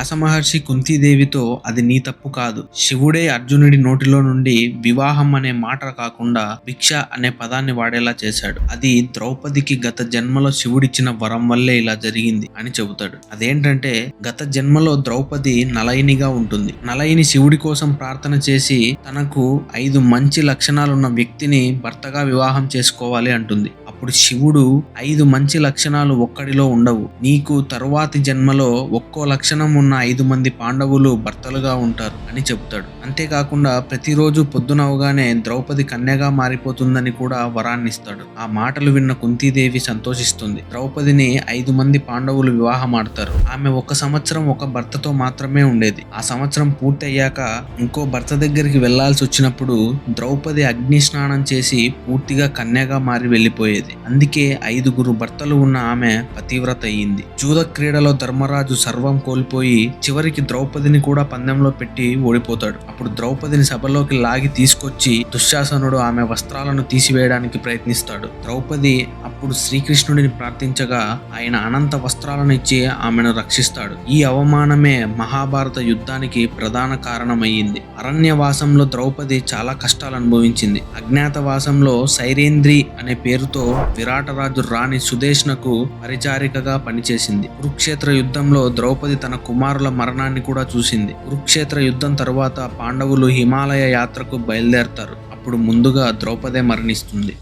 వ్యాసమహర్షి కుంతీదేవితో అది నీ తప్పు కాదు. శివుడే అర్జునుడి నోటిలో నుండి వివాహం అనే మాట కాకుండా భిక్ష అనే పదాన్ని వాడేలా చేశాడు. అది ద్రౌపదికి గత జన్మలో శివుడిచ్చిన వరం వల్లే ఇలా జరిగింది అని చెబుతాడు. అదేంటంటే గత జన్మలో ద్రౌపది నలయినిగా ఉంటుంది. నలయిని శివుడి కోసం ప్రార్థన చేసి తనకు ఐదు మంచి లక్షణాలున్న వ్యక్తిని భర్తగా వివాహం చేసుకోవాలి అంటుంది. అప్పుడు శివుడు ఐదు మంచి లక్షణాలు ఒక్కడిలో ఉండవు. నీకు తరువాతి జన్మలో ఒక్కో లక్షణం ఉన్న ఐదు మంది పాండవులు భర్తలుగా ఉంటారు అని చెబుతాడు అంతేకాకుండా ప్రతిరోజు పొద్దునవగానే ద్రౌపది కన్యగా మారిపోతుందని కూడా వరాన్ని ఇస్తాడు ఆ మాటలు విన్న కుంతీదేవి సంతోషిస్తుంది. ద్రౌపదిని ఐదు మంది పాండవులు వివాహం ఆడతారు ఆమె ఒక సంవత్సరం ఒక భర్తతో మాత్రమే ఉండేది. ఆ సంవత్సరం పూర్తయ్యాక ఇంకో భర్త దగ్గరికి వెళ్ళాల్సి వచ్చినప్పుడు ద్రౌపది అగ్ని స్నానం చేసి పూర్తిగా కన్యగా మారి వెళ్ళిపోయేది. అందుకే ఐదుగురు భర్తలు ఉన్న ఆమె పతివ్రత అయ్యింది. జూద క్రీడలో ధర్మరాజు సర్వం కోల్పోయి చివరికి ద్రౌపదిని కూడా పందెంలో పెట్టి ఓడిపోతాడు. అప్పుడు ద్రౌపదిని సభలోకి లాగి తీసుకొచ్చి దుశ్శాసనుడు ఆమె వస్త్రాలను తీసివేయడానికి ప్రయత్నిస్తాడు. ద్రౌపది అప్పుడు శ్రీకృష్ణుడిని ప్రార్థించగా ఆయన అనంత వస్త్రాలను ఇచ్చి ఆమెను రక్షిస్తాడు. ఈ అవమానమే మహాభారత యుద్ధానికి ప్రధాన కారణమయ్యింది. అరణ్యవాసంలో ద్రౌపది చాలా కష్టాలు అనుభవించింది. అజ్ఞాతవాసంలో సైరేంద్రి అనే పేరుతో విరాటరాజు రాణి సుదేష్ణకు పరిచారికగా పనిచేసింది. కురుక్షేత్ర యుద్ధంలో ద్రౌపది తన కుమారుల మరణాన్ని కూడా చూసింది. కురుక్షేత్ర యుద్ధం తరువాత పాండవులు హిమాలయ యాత్రకు బయలుదేరతారు. అప్పుడు ముందుగా ద్రౌపదే మరణిస్తుంది.